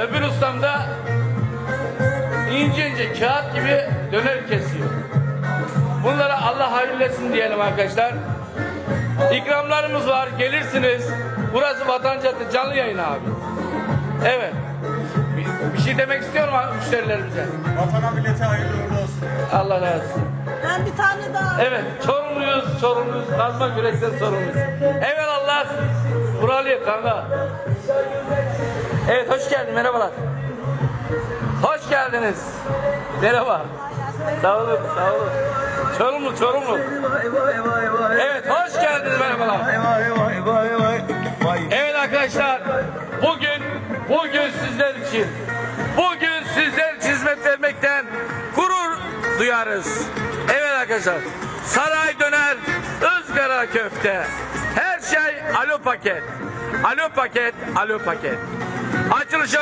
Öbür ustam da ince ince kağıt gibi döner kesiyor. Bunlara Allah hayırlı etsin diyelim arkadaşlar. İkramlarımız var. Gelirsiniz. Burası Vatan Caddesi canlı yayın abi. Evet. Bir, bir şey demek istiyorum abi müşterilerimize. Vatana millete hayırlı uğurlu olsun. Allah razı olsun. Ben bir tane daha. Evet, Çorumluyuz, Çorumluyuz. Kazma gürekten sorumluyuz. Evet Allah. Buralıyım kanka. Evet, hoş geldin. Merhabalar. Hoş geldiniz. Merhaba. Sağ olun, sağ olun. Çorumlu, Çorumlu. Evet, hoş geldiniz. Merhabalar. Evet arkadaşlar, bugün, bugün sizler için, bugün sizler için hizmet vermekten gurur duyarız. Evet arkadaşlar, saray döner, ızgara köfte, her şey alo paket. Alo paket, alo paket. Açılışa